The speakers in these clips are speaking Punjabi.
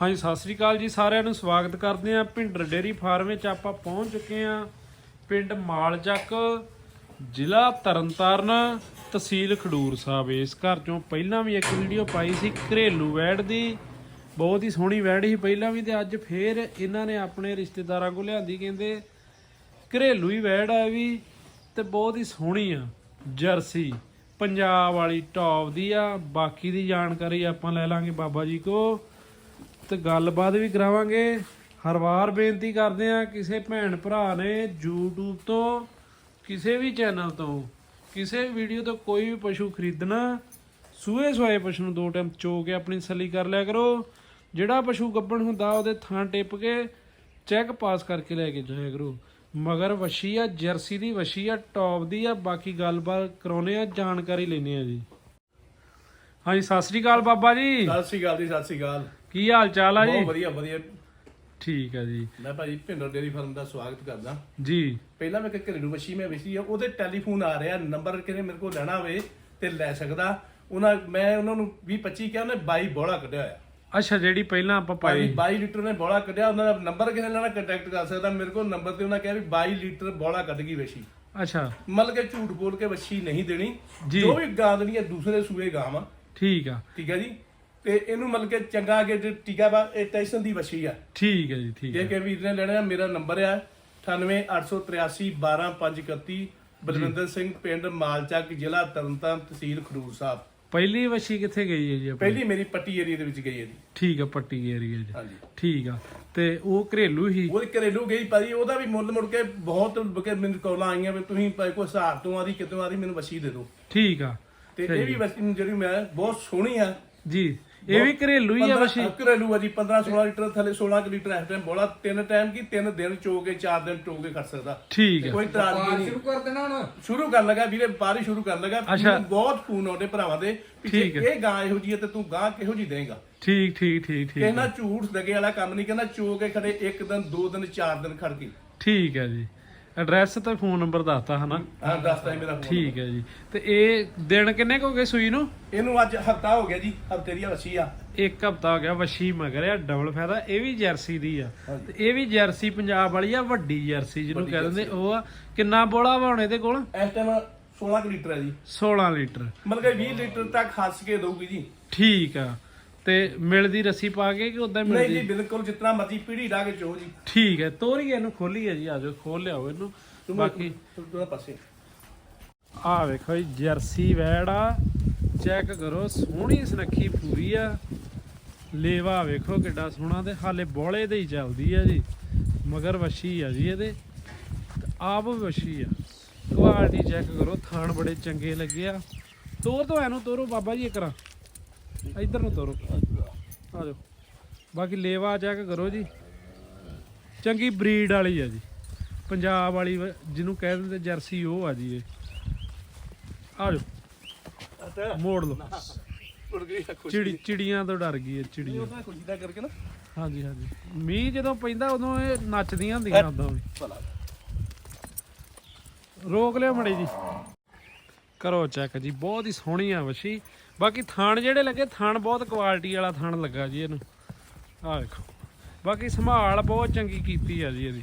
ਹਾਂਜੀ, ਸਤਿ ਸ੍ਰੀ ਅਕਾਲ ਜੀ ਸਾਰਿਆਂ ਨੂੰ। ਸਵਾਗਤ ਕਰਦੇ ਆਂ ਭਿੰਡਰ ਡੇਰੀ ਫਾਰਮ ਵਿੱਚ। ਆਪਾਂ ਪਹੁੰਚ ਚੁੱਕੇ ਆਂ ਪਿੰਡ ਮਾਲਚੱਕ ਜ਼ਿਲ੍ਹਾ ਤਰਨਤਾਰਨ, ਤਹਿਸੀਲ ਖਡੂਰ ਸਾਹਿਬ। ਇਸ ਘਰ ਚੋਂ ਪਹਿਲਾਂ ਵੀ ਇੱਕ ਵੀਡੀਓ ਪਾਈ ਸੀ, ਘਰੇਲੂ ਵੈੜ ਦੀ। ਬਹੁਤ ਹੀ ਸੋਹਣੀ ਵੈੜ ਸੀ ਪਹਿਲਾਂ ਵੀ ਤੇ ਅੱਜ ਫੇਰ ਇਹਨਾਂ ਨੇ ਆਪਣੇ ਰਿਸ਼ਤੇਦਾਰਾਂ ਕੋਲ ਲਿਆਂਦੀ, ਕਹਿੰਦੇ ਘਰੇਲੂ ਹੀ ਵੈੜ ਆ ਵੀ ਤੇ ਬਹੁਤ ਹੀ ਸੋਹਣੀ ਆ, ਜਰਸੀ। ਪੰਜਾਬ ਵਾਲੀ ਟੌਪ ਦੀ ਆ, ਬਾਕੀ ਦੀ ਜਾਣਕਾਰੀ ਆਪਾਂ ਲੈ ਲਾਂਗੇ ਬਾਬਾ ਜੀ ਕੋ। ਤੇ ਗੱਲਬਾਤ ਵੀ ਕਰਾਵਾਂਗੇ। ਹਰ ਵਾਰ ਬੇਨਤੀ ਕਰਦੇ ਆ ਕਿਸੇ ਭੈਣ ਭਰਾ ਨੇ YouTube ਤੋਂ, ਕਿਸੇ ਵੀ ਚੈਨਲ ਤੋਂ, ਕਿਸੇ ਵੀਡੀਓ ਤੋਂ ਕੋਈ ਵੀ ਪਸ਼ੂ ਖਰੀਦਣਾ, ਸੂਏ ਸਵਾਏ ਪਸ਼ੂ ਨੂੰ ਦੋ ਟਾਈਮ ਚੋ ਕੇ ਆਪਣੀ ਸੱਲੀ ਕਰ ਲਿਆ ਕਰੋ। ਜਿਹੜਾ ਪਸ਼ੂ ਗੱਬਣ ਹੁੰਦਾ, ਉਹਦੇ ਥਾਂ ਟਿੱਪ ਕੇ ਚੈੱਕ ਪਾਸ ਕਰਕੇ ਲੈ ਕੇ ਜਾਇਆ ਕਰੋ। ਮਗਰ ਵਸ਼ੀ ਆ, ਜਰਸੀ ਦੀ ਵਸ਼ੀ ਆ ਟੌਪ ਦੀ ਆ, ਬਾਕੀ ਗੱਲਬਾਤ ਕਰਾਉਨੇ ਆ ਜਾਣਕਾਰੀ ਲੈਣੇ ਆ ਜੀ। ਹਾਂਜੀ, ਸਤਿ ਸ੍ਰੀ ਅਕਾਲ ਬਾਬਾ ਜੀ। ਸਤਿ ਸ੍ਰੀ ਅਕਾਲ ਜੀ, ਸਤਿ ਸ੍ਰੀ ਅਕਾਲ। ਕੀ ਹਾਲ ਚਾਲ ਆ ਬਹੁਤ ਜੀ ਵਧੀਆ ਵਧੀਆ। ਠੀਕ ਆ ਜੀ। ਮੈਂ ਭਾਜੀ ਭਿੰਡਰ ਡੇਰੀ ਫਾਰਮ ਦਾ ਸਵਾਗਤ ਕਰਦਾ। ਜੀ। ਪਹਿਲਾਂ ਮੈਂ ਇੱਕ ਘਰੇਲੂ ਮੱਛੀ ਮੈਂ ਵੇਚੀ ਆ ਉਹਦੇ ਟੈਲੀਫੋਨ ਆ ਰਿਹਾ ਨੰਬਰ ਕਿਨੇ ਮੇਰੇ ਕੋਲ ਲੈਣਾ ਹੋਵੇ ਤੇ ਲੈ ਸਕਦਾ। ਉਹਨਾਂ ਮੈਂ ਉਹਨਾਂ ਨੂੰ 20 25 ਕਿਹਾ ਉਹਨੇ 22 ਬੋਲਾ ਕੱਢਿਆ ਹੋਇਆ। ਅੱਛਾ ਜਿਹੜੀ ਪਹਿਲਾਂ ਆਪਾਂ ਪਾਈ। 22 ਲੀਟਰ ਨੇ ਬੋਲਾ ਕੱਢਿਆ ਉਹਨਾਂ ਦਾ ਨੰਬਰ ਕਿਨੇ ਲੈਣਾ ਕੰਟੈਕਟ ਕਰ ਸਕਦਾ। ਮੇਰੇ ਕੋਲ ਨੰਬਰ ਤੇ ਉਹਨਾਂ ਕਿਹਾ ਵੀ 22 ਲੀਟਰ ਬੋਲਾ ਕੱਢ ਗਈ ਵੇਚੀ। ਅੱਛਾ। ਮਤਲਬ ਕਿ ਝੂਠ ਬੋਲ ਕੇ ਵੱਛੀ ਨਹੀਂ ਦੇਣੀ। ਜੀ। ਜੋ ਵੀ ਗਾਂ ਦੇਣੀ ਹੈ ਦੂਸਰੇ ਸੂਏ ਗਾਂ ਵਾ। ਠੀਕ ਆ। ਠੀਕ ਹੈ ਜੀ? ਤੇ ਇਹਨੂੰ ਮਤਲਬ ਕਿ ਚੰਗਾ ਅੱਗੇ ਜੇ ਟੀਕਾ ਬਾ ਇਹ ਟੈਸ਼ਨ ਦੀ ਵੱਛੀ ਆ। ਠੀਕ ਹੈ ਜੀ ਠੀਕ ਜੇ ਹੈ। ਕਿ ਵੀਰ ਨੇ ਲੈਣਾ ਮੇਰਾ ਨੰਬਰ ਆ 9883812531 ਬਲਵਿੰਦਰ ਸਿੰਘ ਪਿੰਡ ਮਾਲਚੱਕ ਜ਼ਿਲ੍ਹਾ ਤਰਨਤਾਰਨ ਤਹਿਸੀਲ ਖਡੂਰ ਸਾਹਿਬ। ਪਹਿਲੀ ਵਸ਼ੀ ਕਿੱਥੇ ਗਈ ਹੈ ਜੀ ਆਪਣੀ? ਪਹਿਲੀ ਮੇਰੀ ਪੱਟੀ ਏਰੀਆ ਦੇ ਵਿੱਚ ਗਈ ਹੈ ਜੀ। ਠੀਕ ਆ ਪੱਟੀ ਏਰੀਆ ਜੀ। ਹਾਂਜੀ। ਠੀਕ ਆ ਤੇ ਉਹ ਘਰੇਲੂ ਹੀ? ਉਹ ਘਰੇਲੂ ਗਈ ਭਾਜੀ ਉਹਦਾ ਵੀ ਮੁੱਲ ਮੁੜ ਕੇ ਬਹੁਤ ਬਕੇ ਮੈਨੂੰ ਕਾਲਾਂ ਆਈਆਂ ਵੀ ਤੁਸੀਂ ਭਾਈ ਕੋਈ ਹਿਸਾਬ ਤੋਂ ਆਦੀ ਕਿਤੋਂ ਆਦੀ ਮੈਨੂੰ ਵਸੀ ਦੇ ਦਿਓ। ਠੀਕ ਆ ਤੇ ਇਹ ਵੀ ਵਸੀ ਜਿਹੜੀ ਮੈਂ ਬਹੁਤ ਸੋਹਣੀ ਆ ਜੀ। ਇਹ ਵੀ ਘਰੇਲੂ ਹੀ ਆ ਵਸ਼ੀ। ਘਰੇਲੂ ਆ ਜੀ 15 16 ਲੀਟਰ ਥੱਲੇ 16 ਕੁ ਲੀਟਰ ਇਸ ਟਾਈਮ ਬੋਲਾ ਤਿੰਨ ਟਾਈਮ ਕੀ ਤਿੰਨ ਦਿਨ ਚੋ ਕੇ ਚਾਰ ਦਿਨ ਚੋ ਕੇ ਖੜ ਸਕਦਾ। ਠੀਕ ਆ। ਕੋਈ ਇਤਰਾਜ਼ ਨਹੀਂ। ਸ਼ੁਰੂ ਕਰ ਦੇਣਾ ਹੁਣ। ਸ਼ੁਰੂ ਕਰਨ ਲੱਗਾ ਵੀਰੇ ਵਪਾਰੀ ਸ਼ੁਰੂ ਕਰਨ ਲੱਗਾ। ਬਹੁਤ ਫੋਨ ਆਉਂਦੇ ਭਰਾਵਾਂ ਦੇ। ਹੈ। ਇਹ ਗਾਂ ਇਹੋ ਜੀ ਹੈ ਤੇ ਤੂੰ ਗਾਂ ਕਿਹੋ ਜੀ ਦੇਂਗਾ? ਠੀਕ ਠੀਕ ਠੀਕ ਠੀਕ ਕਹਿੰਦਾ ਝੂਠ ਦਗੇ ਵਾਲਾ ਕੰਮ ਨਹੀਂ ਕਹਿੰਦਾ ਚੋ ਕੇ ਖੜੇ ਇੱਕ ਦਿਨ ਦੋ ਦਿਨ ਚਾਰ ਦਿਨ ਖੜ ਕੇ। ਠੀਕ ਹੈ ਜੀ। ਐਡਰੈਸ ਤੇ ਫੋਨ ਨੰਬਰ ਦੱਸਤਾ ਹਨਾ? ਹਾਂ ਦੱਸਦਾ ਮੇਰਾ phone। ਠੀਕ ਹੈ ਜੀ। ਤੇ ਇਹ ਦਿਨ ਕਿੰਨੇ ਕੁ ਹੋ ਗਏ ਸੂਈ ਨੂੰ? ਇਹਨੂੰ ਅੱਜ ਹਫਤਾ ਹੋ ਗਿਆ ਜੀ ਹਫ਼ਤੇ ਦੀ ਵੱਛੀ ਆ। ਇੱਕ ਹਫਤਾ ਹੋ ਗਿਆ ਵਸ਼ੀ ਮਗਰ ਆ ਡਬਲ ਫਾਇਦਾ ਇਹ ਵੀ ਜਰਸੀ ਦੀ ਆ। ਤੇ ਇਹ ਵੀ ਜਰਸੀ ਪੰਜਾਬ ਵਾਲੀ ਆ ਵੱਡੀ ਜਰਸੀ ਜਿਹਨੂੰ ਵੱਡੀ ਕਹਿ ਦਿੰਦੇ। ਉਹ ਆ ਕਿੰਨਾ ਬੋਲਾ ਵਾ ਹੁਣ ਇਹਦੇ ਕੋਲ? ਇਸ ਟਾਈਮ 16 ਕੁ ਲੀਟਰ ਹੈ ਜੀ। 16 ਲੀਟਰ। ਮਤਲਬ ਕਿ 20 ਲੀਟਰ ਤੱਕ ਹੱਸ ਕੇ ਦਊਗੀ ਜੀ। ਠੀਕ ਆ। ਤੇ ਮਿਲਦੀ ਰੱਸੀ ਪਾ ਕੇ ਕਿ ਉਦਾਂ ਨਹੀਂ ਜੀ ਬਿਲਕੁਲ ਜਿਤਨਾ ਮਰਜ਼ੀ ਪੀੜੀ ਲਾ ਕੇ ਚੋ ਜੀ। ਠੀਕ ਹੈ ਤੋਰੀ ਇਹਨੂੰ ਖੋਲੀ ਹੈ ਜੀ ਆਜੋ ਖੋਲ ਲਿਆਓ ਇਹਨੂੰ। ਬਾਕੀ ਦੋਨਾਂ ਪਾਸੇ। ਆ ਵੇਖੋ ਜੀ ਜਰਸੀ ਵੈੜ ਆ। ਚੈੱਕ ਕਰੋ ਸੋਹਣੀ ਸੁਨੱਖੀ ਪੂਰੀ ਆ। ਲੇਵਾ ਵੇਖੋ ਕਿੱਡਾ ਸੋਹਣਾ ਤੇ ਹਾਲੇ ਬੋਲੇ ਦੇ ਹੀ ਚੱਲਦੀ ਆ ਜੀ। ਮਗਰ ਵਸ਼ੀ ਆ ਜੀ ਇਹਦੇ। ਤੇ ਆਪ ਵਸ਼ੀ ਆ। ਕੁਆਲਿਟੀ ਚੈੱਕ ਕਰੋ ਥਾਣ ਬੜੇ ਚੰਗੇ ਲੱਗੇ ਆ। ਤੋਰ ਤੋਂ ਇਹਨੂੰ ਤੋਰੋ ਬਾਬਾ ਜੀ ਇਕਰਾ ਇੱਧਰ ਨੂੰ ਤੋਰੋ। ਆ ਜਾਓ। ਬਾਕੀ ਲੇਵਾ ਚੈੱਕ ਕਰੋ ਜੀ। ਚੰਗੀ ਬਰੀਡ ਵਾਲੀ ਆ ਜੀ। ਪੰਜਾਬ ਵਾਲੀ ਜਿਹਨੂੰ ਕਹਿ ਦਿੰਦੇ ਜਰਸੀ ਉਹ ਆ ਜੀ ਇਹ। ਆ ਜਾਓ। ਮੋੜ ਲਓ। ਚਿੜੀ ਚਿੜੀਆਂ ਤੋਂ ਡਰ ਗਈ ਹੈ ਚਿੜੀਆਂ। ਉਹਦਾ ਖੁਸ਼ੀ ਦਾ ਕਰਕੇ ਨਾ। ਹਾਂਜੀ ਹਾਂਜੀ। ਮੀਂਹ ਜਦੋਂ ਪੈਂਦਾ ਉਦੋਂ ਇਹ ਨੱਚਦੀਆਂ ਹੁੰਦੀਆਂ ਉਦੋਂ ਵੀ। ਰੋਕ ਲਿਓ ਮੜੀ ਜੀ। ਕਰੋ ਚੈੱਕ ਜੀ। ਬਹੁਤ ਹੀ ਸੋਹਣੀ ਆ ਵਸ਼ੀ। ਬਾਕੀ ਥਾਣ ਜਿਹੜੇ ਲੱਗੇ, ਥਾਣ ਬਹੁਤ ਕੁਆਲਿਟੀ ਵਾਲਾ ਥਾਣ ਲੱਗਾ ਜੀ ਇਹਨੂੰ। ਆਹ ਵੇਖੋ। ਬਾਕੀ ਸੰਭਾਲ ਬਹੁਤ ਚੰਗੀ ਕੀਤੀ ਆ ਜੀ ਇਹਦੀ।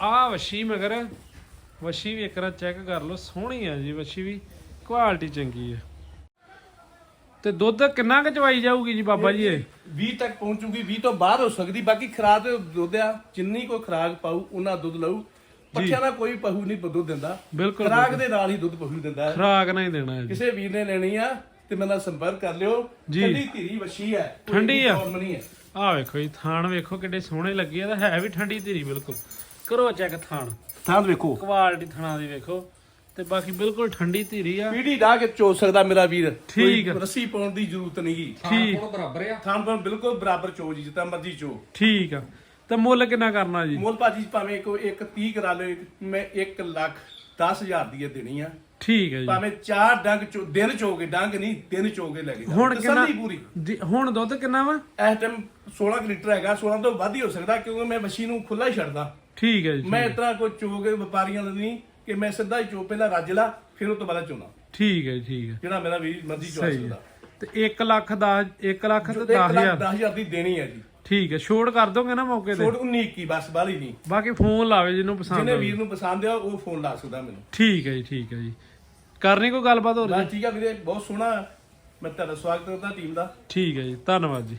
ਆ ਵਸ਼ੀ ਮਗਰ, ਵਸ਼ੀ ਵੀ ਇੱਕ ਵਾਰ ਚੈੱਕ ਕਰ ਲਓ, ਸੋਹਣੀ ਆ ਜੀ ਵਸ਼ੀ ਵੀ। ਕੁਆਲਿਟੀ ਚੰਗੀ ਹੈ ਤੇ ਦੁੱਧ ਕਿੰਨਾ ਕੁ ਚਵਾਈ ਜਾਊਗੀ ਜੀ ਬਾਬਾ ਜੀ ਇਹ? 20 ਤੱਕ ਪਹੁੰਚੂਗੀ 20 ਤੋਂ ਬਾਹਰ ਹੋ ਸਕਦੀ ਬਾਕੀ ਖਰਾਕ ਦੁੱਧ ਆ ਜਿੰਨੀ ਕੋਈ ਖਰਾਕ ਪਾਊ ਉਹਨਾਂ ਦੁੱਧ ਲਊ। ਪੱਠਿਆਂ ਦਾ ਕੋਈ ਪਹੂ ਨਹੀਂ ਦੁੱਧ ਦਿੰਦਾ। ਬਿਲਕੁਲ ਖਰਾਕ ਦੇ ਨਾਲ ਹੀ ਦੁੱਧ ਪਹੂ ਦਿੰਦਾ ਹੈ। ਖਰਾਕ ਨਹੀਂ ਦੇਣਾ ਹੈ ਜੀ। ਕਿਸੇ ਵੀਰ ਨੇ ਲੈਣੀ ਆ ਤੇ ਮੇਰੇ ਨਾਲ ਸੰਪਰਕ ਕਰ ਲਿਓ। ਠੰਡੀ ਧੀਰੀ ਵੱਛੀ ਹੈ ਠੰਡੀ ਆ? ਆਹ ਵੇਖੋ ਜੀ ਥਾਣ ਵੇਖੋ ਕਿੱਡੇ ਸੋਹਣੇ ਲੱਗੇ ਆ ਤਾਂ ਹੈ ਵੀ ਠੰਡੀ ਧੀਰੀ ਬਿਲਕੁਲ। ਕਰੋ ਚੈੱਕ ਥਾਣ। ਥਾਂ ਵੇਖੋ। ਕੁਆਲਿਟੀ ਥਾਣਾ ਦੀ ਵੇਖੋ। ਤੇ ਬਾਕੀ ਬਿਲਕੁਲ ਠੰਡੀ ਧੀਰੀ ਆ। ਪੀੜੀ ਢਾ ਕੇ ਚੋ ਸਕਦਾ ਮੇਰਾ ਵੀਰ। ਠੀਕ ਕੋਈ। ਰੱਸੀ ਪਾਉਣ ਦੀ ਜ਼ਰੂਰਤ ਨਹੀਂਗੀ ਠੀਕ। ਕੋਲ ਬਰਾਬਰ ਆ। ਥਾਂ ਪਰ ਬਿਲਕੁਲ ਬਰਾਬਰ ਚੋ ਜੀ ਜਿੱਦਾਂ ਮਰਜ਼ੀ ਚੋ। ਠੀਕ ਆ। ਤੇ ਮੁੱਲ ਕਿੰਨਾ ਕਰਨਾ ਜੀ? ਮੁੱਲ ਭਾਜੀ ਭਾਵੇਂ ਕੋਈ ਇੱਕ 30 ਕਰਾ ਲਓ ਮੈਂ 1 ਲੱਖ 10000 ਦੀ ਇਹ ਦੇਣੀ ਆ। ਠੀਕ ਹੈ ਜੀ। ਭਾਵੇਂ ਚਾਰ ਡੰਗ ਚੋ ਦਿਨ ਚੋਗੇ ਡੰਗ ਨਹੀਂ ਦਿਨ ਚੋਗੇ ਲੈ ਕੇ ਜਾਓ। ਹੁਣ ਕਿੰਨਾ ਤਸੱਲੀ ਪੂਰੀ। ਜੀ, ਹੁਣ ਦੁੱਧ ਕਿੰਨਾ ਵਾ? ਇਸ ਟਾਈਮ 16 ਕੁ ਲੀਟਰ ਹੈਗਾ 16 ਤੋਂ ਵੱਧ ਹੀ ਹੋ ਸਕਦਾ ਕਿਉਂਕਿ ਮੈਂ ਮਸ਼ੀਨ ਨੂੰ ਖੁੱਲਾ ਹੀ ਛੱਡਦਾ। ਠੀਕ ਹੈ ਜੀ ਮੈਂ ਇਤਨਾ ਕੋਈ ਚੋਗੇ ਵਪਾਰੀਆਂ ਦਾ ਨਹੀਂ ਕਿ ਮੈਂ ਸਿੱਧਾ ਹੀ ਚੋ ਪਹਿਲਾਂ ਰੱਜ ਲਾ ਫਿਰ ਉਹ ਤੋਂ ਬਾਅਦ ਚੋਣਾ ਠੀਕ ਹੈ ਠੀਕ ਹੈ। ਜਿਹੜਾ ਮੇਰਾ ਵੀਰ ਮਰਜ਼ੀ ਚੋ ਸਹੀ ਸਕਦਾ। ਹੈ। ਤੇ 1 ਲੱਖ 10 1 ਲੱਖ ਤੇ 1 ਲੱਖ 10000 10000 ਦੀ ਦੇਣੀ ਹੈ ਜੀ। ਠੀਕ ਹੈ ਛੋੜ ਕਰ ਦੋਗੇ ਨਾ ਮੌਕੇ ਤੇ? ਛੋਟ 19 ਕੀ ਬਸ ਬਾਹਲੀ ਨਹੀਂ। ਬਾਕੀ ਫੋਨ ਲਾਵੇ ਜਿਹਨੂੰ ਪਸੰਦ ਜਿਹਨੇ ਵੀਰ ਨੂੰ ਪਸੰਦ ਆ ਉਹ ਫੋਨ ਲਾ ਸਕਦਾ ਮੈਨੂੰ। ਠੀਕ ਹੈ ਜੀ ਠੀਕ ਹੈ ਜੀ। ਕਰਨੀ ਕੋਈ ਗੱਲਬਾਤ ਹੋਰ? ਜੀ ਬਸ ਠੀਕ ਆ ਵੀਰੇ ਬਹੁਤ ਸੋਹਣਾ। ਮੈਂ ਤੁਹਾਡਾ ਸਵਾਗਤ ਕਰਦਾ ਟੀਮ ਦਾ। ਠੀਕ ਹੈ ਜੀ ਧੰਨਵਾਦ ਜੀ।